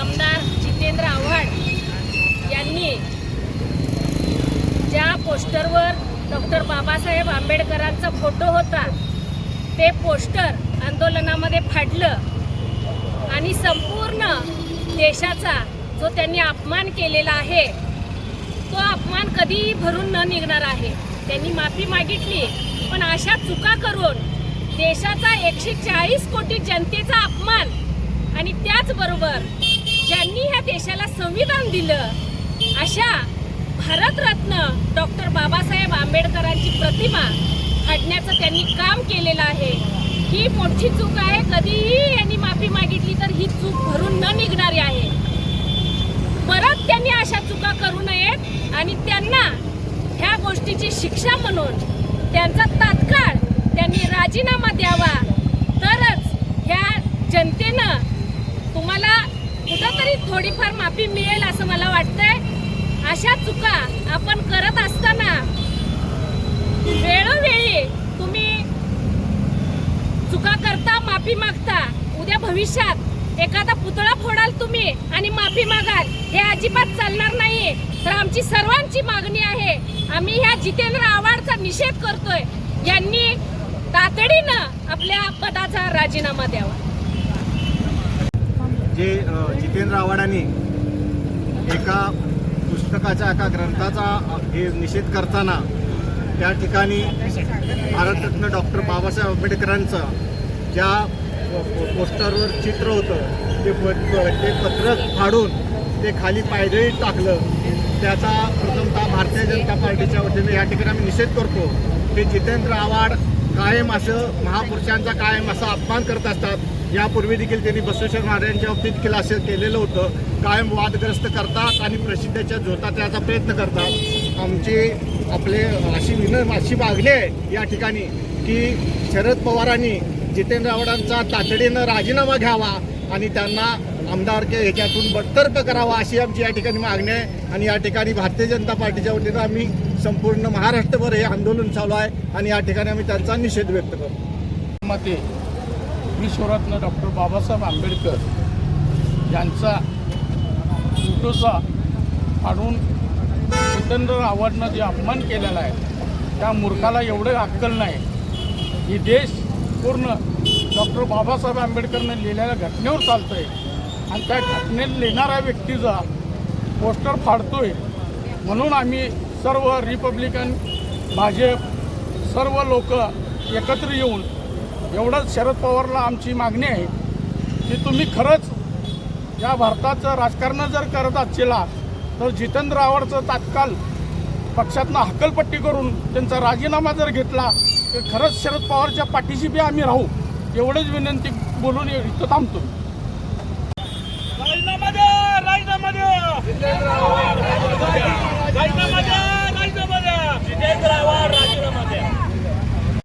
आमदार जितेंद्र आव्हाड यांनी ज्या पोस्टरवर डॉक्टर बाबासाहेब आंबेडकरांचा फोटो होता ते पोस्टर आंदोलनामध्ये फाडलं आणि संपूर्ण देशाचा जो त्यांनी अपमान केलेला आहे तो अपमान कधीही भरून न निघणार आहे. त्यांनी माफी मागितली पण अशा चुका करून देशाचा एकशे चाळीस कोटी जनतेचा अपमान आणि त्याचबरोबर ज्यांनी ह्या देशाला संविधान दिलं अशा भारतरत्न डॉक्टर बाबासाहेब आंबेडकरांची प्रतिमा फाडण्याचं त्यांनी काम केलेलं आहे. ही मोठी चूक आहे. कधीही यांनी माफी मागितली तर ही चूक भरून न निघणारी आहे. परत त्यांनी अशा चुका करू नयेत आणि त्यांना ह्या गोष्टीची शिक्षा म्हणून त्यांचा तात्काळ त्यांनी राजीनामा द्यावा. तरच ह्या जनतेनं तुम्हाला कुठंतरी थोडीफार माफी मिळेल असं मला वाटतंय. अशा चुका आपण करत असताना वेळोवेळी तुम्ही चुका करता माफी मागता. उद्या भविष्यात एखादा पुतळा फोडाल तुम्ही आणि माफी मागाल हे अजिबात चालणार नाही तर आमची सर्वांची मागणी आहे आम्ही ह्या जितेंद्र आव्हाडचा निषेध करतोय. यांनी तातडीनं आपल्या पदाचा राजीनामा द्यावा. म्हणजे, जे जितेंद्र आव्हाडांनी एका पुस्तकाच्या एका ग्रंथाचा हे निषेध करताना त्या ठिकाणी भारतरत्न डॉक्टर बाबासाहेब आंबेडकरांचं ज्या पोस्टरवर चित्र होतं ते ते पत्रक फाडून ते खाली पायदळी टाकलं त्याचा प्रथमतः भारतीय जनता पार्टीच्या वतीने या ठिकाणी आम्ही निषेध करतो. ते जितेंद्र आव्हाड कायम असं महापुरुषांचा कायम असा अपमान करत असतात. यापूर्वी देखील त्यांनी बसवेश्वर महाराजांच्या बाबतीत देखील असं केलेलं होतं. कायम वादग्रस्त करतात आणि प्रसिद्धीच्या झोतात त्याचा प्रयत्न करतात. आमची आपले अशी विन अशी मागणी आहे या ठिकाणी की शरद पवारांनी जितेंद्र आव्हाडांचा तातडीनं राजीनामा घ्यावा आणि त्यांना आमदार के ह्याच्यातून बडतर्फ करावा अशी आमची या ठिकाणी मागणी आहे. आणि या ठिकाणी भारतीय जनता पार्टीच्या वतीनं आम्ही संपूर्ण महाराष्ट्रभर हे आंदोलन चालू आहे आणि या ठिकाणी आम्ही त्यांचा निषेध व्यक्त करतो. मते विश्वरत्न डॉक्टर बाबासाहेब आंबेडकर यांचा फोटोचा फाडून जितेंद्र आव्हाडनं जे अपमान केलेला आहे त्या मूर्खाला एवढं अक्कल नाही. ही देश पूर्ण डॉक्टर बाबासाहेब आंबेडकरनं लिहिलेल्या घटनेवर चालतं आहे आणि त्या घटनेत लिहिणाऱ्या व्यक्तीचा पोस्टर फाडतोय. म्हणून आम्ही सर्व रिपब्लिकन भाजप सर्व लोक एकत्र येऊन एवढंच शरद पवारला आमची मागणी आहे की तुम्ही खरंच या भारताचं राजकारण जर करत असला तर जितेंद्र आव्हाडचं तात्काळ पक्षातनं हकलपट्टी करून त्यांचा राजीनामा जर घेतला तर खरंच शरद पवारच्या पाठीशी बी आम्ही राहू एवढंच विनंती बोलून इथं थांबतो. राजीनामा द्या राजीनामा द्या राजीनामा द्या राजीनामा द्या जितेंद्र आव्हाड